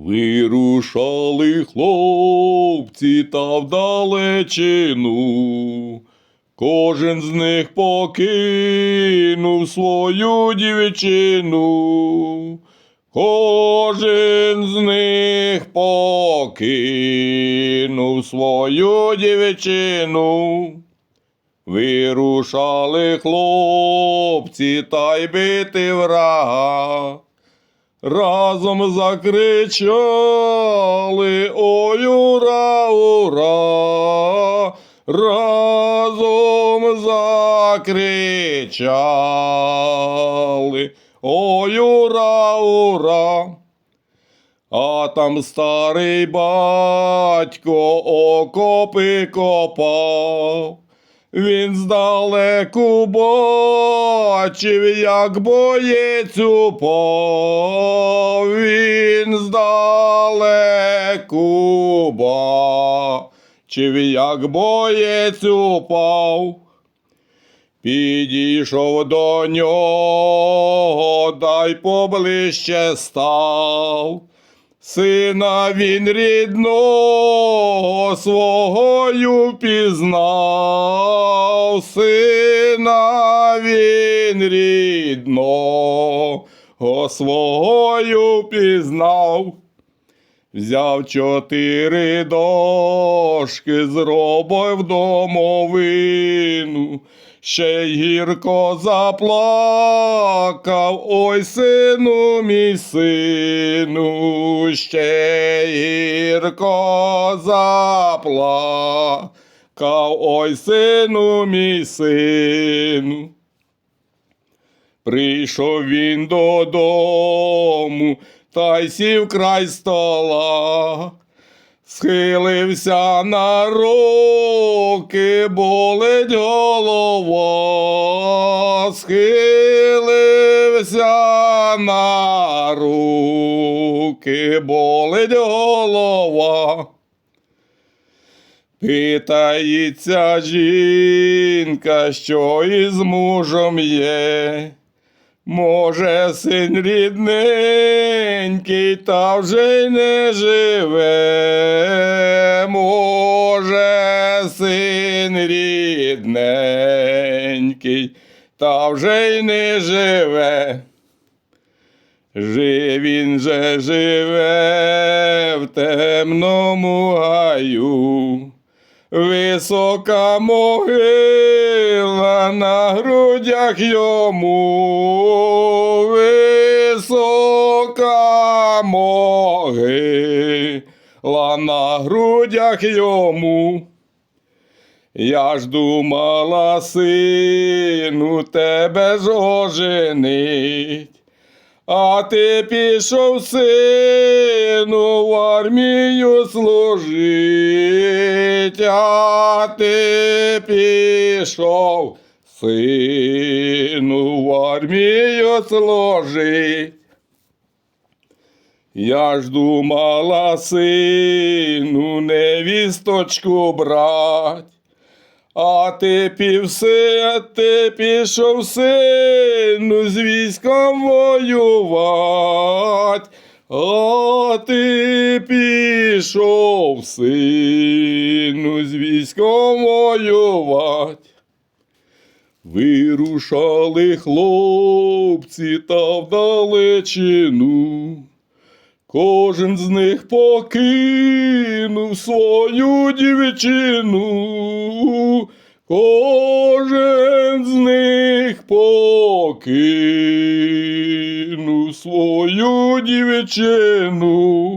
Вирушали хлопці та вдалечину. Кожен з них покинув свою дівчину. Кожен з них покинув свою дівчину. Вирушали хлопці та й бити врага. Разом закричали Ой, ура, ура! Разом закричали Ой, ура, ура! А там старий батько окопи копав. Він здалеку бачив, як боєць упав. Він здалеку бачив, як боєць упав. Підійшов до нього, дай поближче став. Сина він рідного свого пізнав, сина він рідного свого пізнав. Взяв чотири дошки, зробив домовину, ще й гірко заплакав, ой, сину, мій сину, ще й гірко заплакав, ой, сину, мій сину. Прийшов він додому, та й сів край стола, схилився на руки, болить голова, схилився на руки, болить голова. Питається жінка, що із мужем є. Може, син рідненький, та вже й не живе. Може, син рідненький, та вже й не живе. Жив він же живе в темному гаю. Висока могила на грудях йому, грудях йому. Я ж думала, сину, тебе ж оженить. А ти пішов, сину, в армію служить, а ти пішов, сину, в армію служить. Я ж думала, сину, невісточку брать. А ти півси, ти пішов сину з військом воювать, а ти пішов сину з військом воювать. Вирушали хлопці та вдалечину. Кожен з них покинув свою дівчину, кожен з них покинув свою дівчину.